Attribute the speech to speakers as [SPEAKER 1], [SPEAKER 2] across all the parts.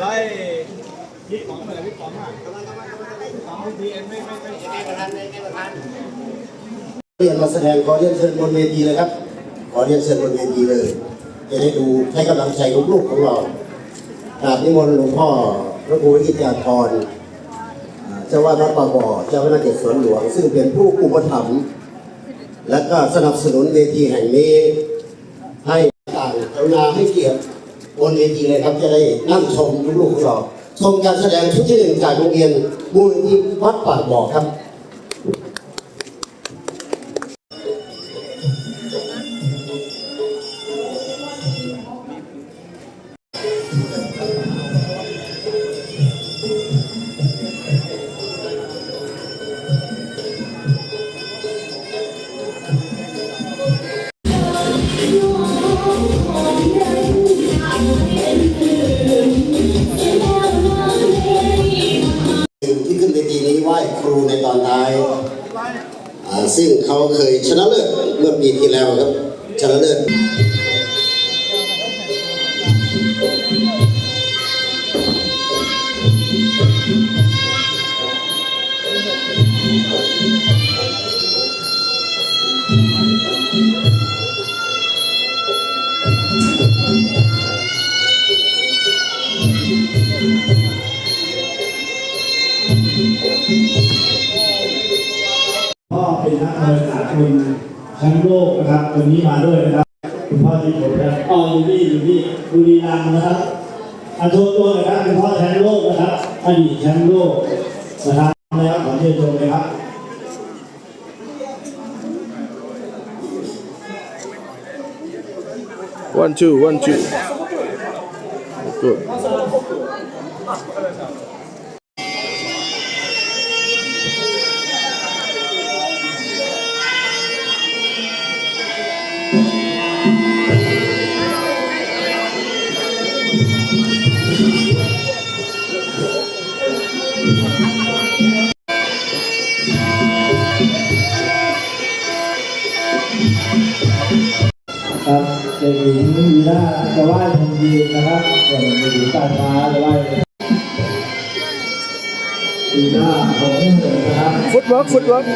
[SPEAKER 1] เลยพี่ป๋องอะป๋องพีเอ็นไม่ไม่ไม่
[SPEAKER 2] เรียนมาแสดงขอเรียนเชิญบนเวทีเลยครับ ขอเรียนเชิญบนเวทีเลยจะได้ดูให้กำลังใจลูกๆของเรากราบนิมนต์หลวงพ่อพระครูวิทยาธรเจ้าว่าวัดป่าบ่อเจ้าคณะเขตสวนหลวง ซึ่งเป็นผู้อุปถัมภ์ และก็สนับสนุนเวทีแห่งนี้ให้ต่างกรุณาให้เกียรติบนเวทีเลยครับจะได้นั่งชมลูกๆของเราชมการแสดงชุดที่หนึ่งจากโรงเรียนมูลนิธิวัดป่าบ่อครับ เขาเคยชนะเลิศเมื่อปีที่แล้วครับ ชนะเลิศ
[SPEAKER 3] พ่อ นนักมวยสากลแชมป์โลกนะครับวันนี้มาด้วยนะครับ คุณพ่อที่ผมครับอ๋ออยู่นี่อยู่นี่บุรีรัมย์นะครับอาโชว์ตัวน่อยครับคุณพ่อแชมป์โลกนะครับอดีตแชมป์โลกนะครับแล้วขอเชิญชมเลยครับ
[SPEAKER 4] One, two, one, two. Good.
[SPEAKER 3] ครับเด็กหญิงวีนาจะไหว้ทงยีนนะครับส่วนเด็กหญิงตาฟ้าจะไหว้วีนาของเหนือนะครับ
[SPEAKER 4] Footwork, footwork.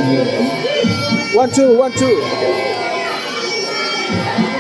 [SPEAKER 4] One, two, one, two. ตัวนี้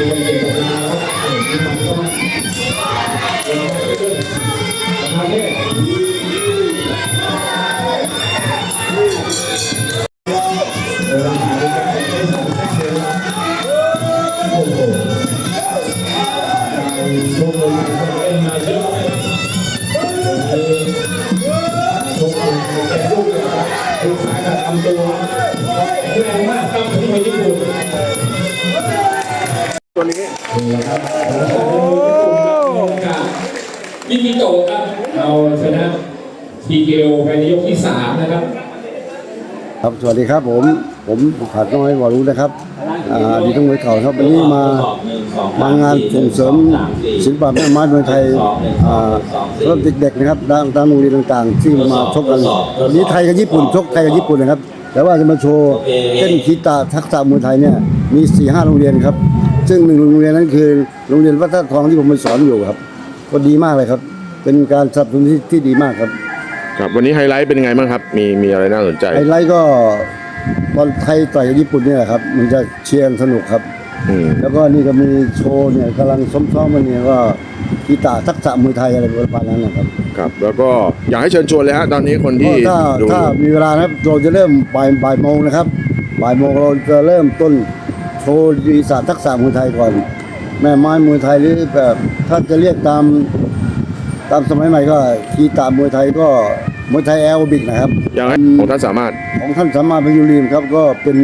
[SPEAKER 4] Thank you.
[SPEAKER 5] มิกิโตะครับเอาชนะ TKO ภายในยกที่3นะครับ
[SPEAKER 2] ครับสวัสดีครับผมผมขาดน้อยวารุนะครับ
[SPEAKER 3] อ่าอดีตนักมวยเก่าครับวันนี้มามางานส่งเสริมศิลปะแม่ไม้มวยไทยอ่าสำหรับเด็กๆนะครับตามตามโรงเรียนต่างๆที่มาชกกันวันนี้ไทยกับญี่ปุ่นชกไทยกับญี่ปุ่นนะครับ แต่ว่าจะมาโชว์เต้นคีตาทักษะมวยไทยเนี่ยมี4ี่ห้าโรงเรียนครับ ซึ่งหนึ่งโรงเรียนนั้นคือโรงเรียนวัดท่าทองที่ผมไปสอนอยู่ครับ ก็ดีมากเลยครับ เป็นการสนับสนุนที่ที่ดีมากครับ
[SPEAKER 6] ครับ วันนี้ไฮไลท์เป็นยังไงบ้างครับ มีมีอะไรน่าสนใจ
[SPEAKER 3] ไฮไลท์ก็ตอนไทยต่อยกับญี่ปุ่นเนี่ยแหละครับ มันจะเชียร์กันสนุกครับ
[SPEAKER 6] อืม
[SPEAKER 3] แล้วก็นี่ก็มีโชว์เนี่ยกำลังซ้อมๆมันเนี่ยก็กีตาร์ทักษะมวยไทยอะไรประมาณนั้นนะครับ
[SPEAKER 6] ครับ แล้วก็อยากให้เชิญชวนเลยฮะตอนนี้คนที่
[SPEAKER 3] ก็ถ้า
[SPEAKER 6] ดู
[SPEAKER 3] ถ้ามีเวลานะครับเราจะเริ่มบ่ายบ่ายโมงนะครับบ่ายโมงเราจะเริ่มต้น โชว์กีตาร์ทักษะมวยไทยก่อน แม่ไม้มวยไทยหรือแบบถ้าจะเรียกตามตามสมัยใหม่ก็กีตาร์มวยไทยก็มวยไทยแอโรบิกนะครับ
[SPEAKER 6] อยากให้ของท่านสามารถ
[SPEAKER 3] ของท่านสามารถพยุรีมครับก็เป็น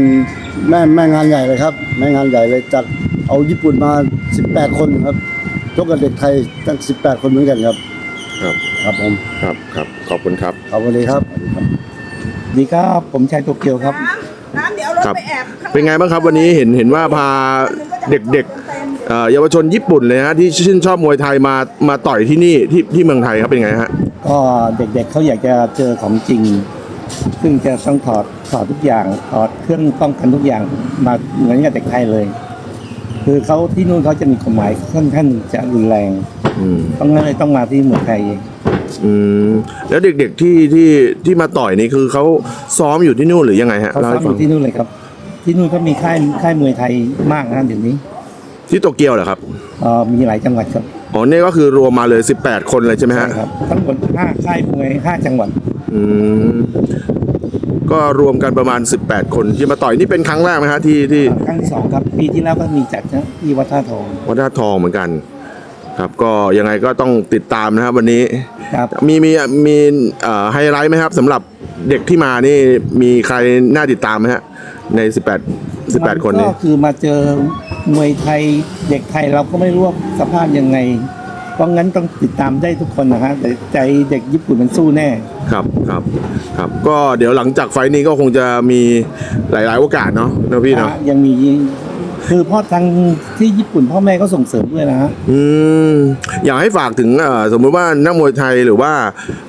[SPEAKER 3] แม่แม่งานใหญ่เลยครับ แม่งานใหญ่เลยจัดเอาญี่ปุ่นมา 18 คนครับชกกับเด็กไทยตั้ง 18 คนเหมือนกันครับ
[SPEAKER 6] ครับ
[SPEAKER 3] ครับผม
[SPEAKER 6] ครับครับขอบคุณครับ
[SPEAKER 3] ขอบคุณเลยครับ
[SPEAKER 7] ดีครับ ผมชายโตเกียวครับ
[SPEAKER 8] น้ำเดี๋ยวเอารถ
[SPEAKER 6] ครับ
[SPEAKER 8] ไปแอบข้างหลัง
[SPEAKER 6] เป็นไงบ้างครับวันนี้เห็นเห็นว่าพาเด็กๆเอ่อเยาวชนญี่ปุ่นเลยฮะที่ชื่นชอบมวยไทยมามาต่อยที่นี่ที่ที่เมืองไทยครับเป็นไงฮะ
[SPEAKER 7] ก็เด็กๆเขาอยากจะเจอของจริง ซึ่งจะต้องถอดถอดทุกอย่างถอดเครื่องป้องกันทุกอย่างมาเหมือนกับเด็กไทยเลย คือเขาที่นู่นเขาจะมีกฎหมายค่อนข้างจะรุนแรง
[SPEAKER 6] อืม
[SPEAKER 7] ต้องงั้นเลยต้องมาที่เมืองไทย
[SPEAKER 6] อื มแล้วเด็กๆที่ที่ที่มาต่อยนี่คือเขาซ้อมอยู่ที่นู่นหรือยังไงฮะ
[SPEAKER 7] เขา
[SPEAKER 6] ล่
[SPEAKER 7] ซ้อม
[SPEAKER 6] ให้
[SPEAKER 7] อ
[SPEAKER 6] ฟัง
[SPEAKER 7] ยู่ที่นู่นเลยครับ ที่นู่นก็มีค่ายค่ายมวยไทยมากนะเดี๋ยวนี้
[SPEAKER 6] ที่โตเกียวเหรอครับ
[SPEAKER 7] เอ่อมีหลายจังหวัดครับ
[SPEAKER 6] อ๋อนี่ก็คือรวมมาเลย 18 คนเลยใช่ไหม
[SPEAKER 7] ใช่
[SPEAKER 6] ฮะ
[SPEAKER 7] ครับทั้งหมดห้าค่ายมวยห้าจังหวัด
[SPEAKER 6] อืมก็รวมกันประมาณ 18 คนที่มาต่อยนี่เป็นครั้งแรกไหมฮะที่ที่
[SPEAKER 7] ครั้งที่สองครับปีที่แล้วก็มีจัดนะที่วัดท่าทอง
[SPEAKER 6] วัดท่าทองเหมือนกัน ครับก็ยังไงก็ต้องติดตามนะครับ วันนี้
[SPEAKER 7] ครับ
[SPEAKER 6] มีมีมีเอ่อไฮไลท์ไหมครับสำหรับเด็กที่มานี่มีใครน่าติดตามไหมฮะใน 18 18 คนนี้
[SPEAKER 7] ก็คือมาเจอมวยไทยเด็กไทยเราก็ไม่รู้ว่าสภาพยังไง เพราะงั้นต้องติดตามได้ทุกคนนะฮะแต่ใจเด็กญี่ปุ่นมันสู้แน่
[SPEAKER 6] ครับครับครับ ก็เดี๋ยวหลังจากไฟล์นี้ก็คงจะมีหลาย ๆ โอกาสเนาะนะพี่เนาะ
[SPEAKER 7] ฮะยังมี คือพ่อทางที่ญี่ปุ่นพ่อแม่ก็ส่งเสริมด้วยนะฮะ
[SPEAKER 6] อืมอยากให้ฝากถึงเอ่อสมมุติว่านักมวยไทยหรือว่า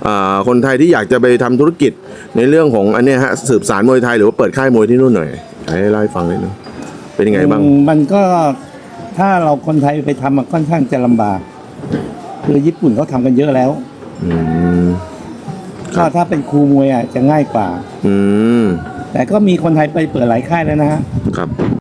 [SPEAKER 6] เอ่อคนไทยที่อยากจะไปทำธุรกิจในเรื่องของอันเนี้ยฮะสืบสารมวยไทยหรือว่าเปิดค่ายมวยที่นู่นหน่อยให้เล่าให้ฟังหน่อยนึงเป็นยังไงบ้าง
[SPEAKER 7] อืมมันก็ถ้าเราคนไทยไปทำมันค่อนข้างจะลำบาก คือญี่ปุ่นเขาทำกันเยอะแล้ว
[SPEAKER 6] อืม
[SPEAKER 7] ก็ถ้าเป็นครูมวยอะจะง่ายกว่า
[SPEAKER 6] อืม
[SPEAKER 7] แต่ก็มีคนไทยไปเปิดหลายค่ายแล้วนะฮะ
[SPEAKER 6] ครับ